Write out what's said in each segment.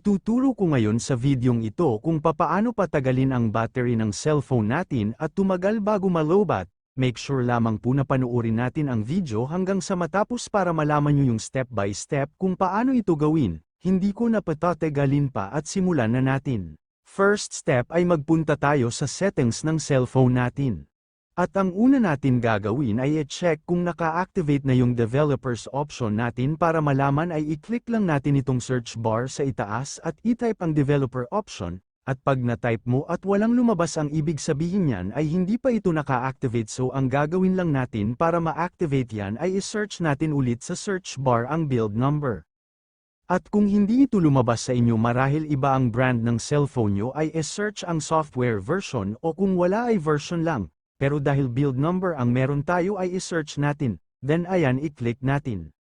Tuturo ko ngayon sa videong ito kung papaano patagalin ang battery ng cellphone natin at tumagal bago malobat. Make sure lamang po na panuorin natin ang video hanggang sa matapos para malaman nyo yung step by step kung paano ito gawin. Hindi ko na patatagalin pa at simulan na natin. First step ay magpunta tayo sa settings ng cellphone natin. At ang una natin gagawin ay i-check kung naka-activate na yung developers option natin para malaman ay i-click lang natin itong search bar sa itaas at i-type ang developer option, at pag na-type mo at walang lumabas ang ibig sabihin niyan ay hindi pa ito naka-activate. So ang gagawin lang natin para ma-activate yan ay i-search natin ulit sa search bar ang build number. At kung hindi ito lumabas sa inyo marahil iba ang brand ng cellphone nyo ay i-search ang software version o kung wala ay version lang, pero dahil build number ang meron tayo ay i-search natin, then ayan i-click natin.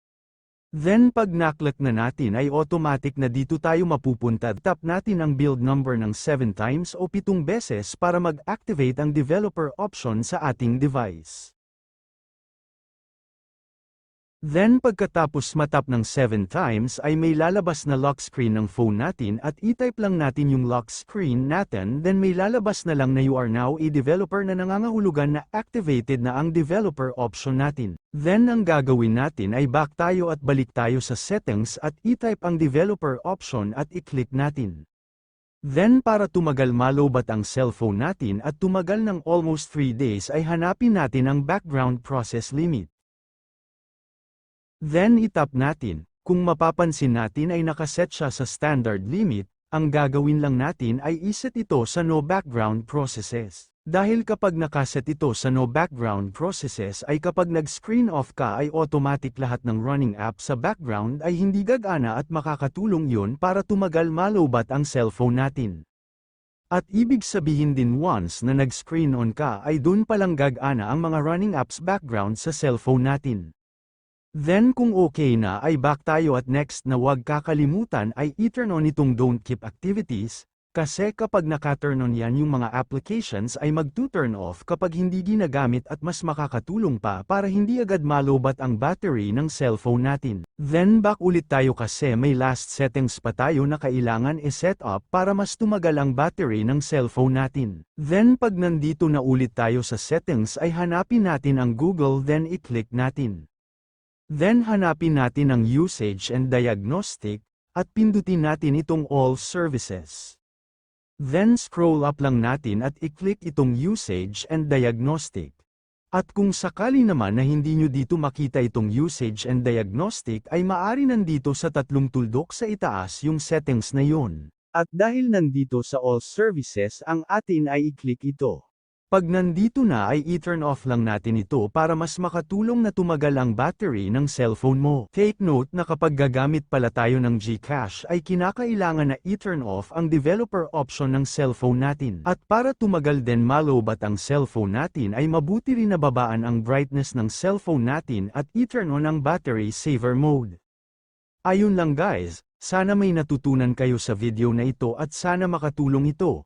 Then pag naklik na natin ay automatic na dito tayo mapupunta tap natin ang build number ng 7 times o 7 beses para mag-activate ang developer option sa ating device. Then pagkatapos matap ng 7 times ay may lalabas na lock screen ng phone natin at i-type lang natin yung lock screen natin then may lalabas na lang na you are now a developer na nangangahulugan na activated na ang developer option natin. Then ang gagawin natin ay back tayo at balik tayo sa settings at i-type ang developer option at i-click natin. Then para tumagal malobat ang cellphone natin at tumagal ng almost 3 days ay hanapin natin ang background process limit. Then itap natin, kung mapapansin natin ay nakaset siya sa standard limit, ang gagawin lang natin ay iset ito sa no background processes. Dahil kapag nakaset ito sa no background processes ay kapag nag-screen off ka ay automatic lahat ng running app sa background ay hindi gagana at makakatulong yon para tumagal malobat ang cellphone natin. At ibig sabihin din once na nag-screen on ka ay dun palang gagana ang mga running apps background sa cellphone natin. Then kung okay na ay back tayo at next na wag kakalimutan ay i-turn on itong don't keep activities, kasi kapag naka-turn on yan yung mga applications ay mag-to-turn off kapag hindi ginagamit at mas makakatulong pa para hindi agad malobat ang battery ng cellphone natin. Then back ulit tayo kasi may last settings pa tayo na kailangan i-set up para mas tumagal ang battery ng cellphone natin. Then pag nandito na ulit tayo sa settings ay hanapin natin ang Google then i-click natin. Then hanapin natin ang Usage and Diagnostic, at pindutin natin itong All Services. Then scroll up lang natin at i-click itong Usage and Diagnostic. At kung sakali naman na hindi nyo dito makita itong Usage and Diagnostic ay maari nandito sa tatlong tuldok sa itaas yung settings na yon. At dahil nandito sa All Services ang atin ay i-click ito. Pag nandito na ay i-turn off lang natin ito para mas makatulong na tumagal ang battery ng cellphone mo. Take note na kapag gagamit pala tayo ng Gcash ay kinakailangan na i-turn off ang developer option ng cellphone natin. At para tumagal din malobat ang cellphone natin ay mabuti rin na babaan ang brightness ng cellphone natin at i-turn on ang battery saver mode. Ayun lang guys, sana may natutunan kayo sa video na ito at sana makatulong ito.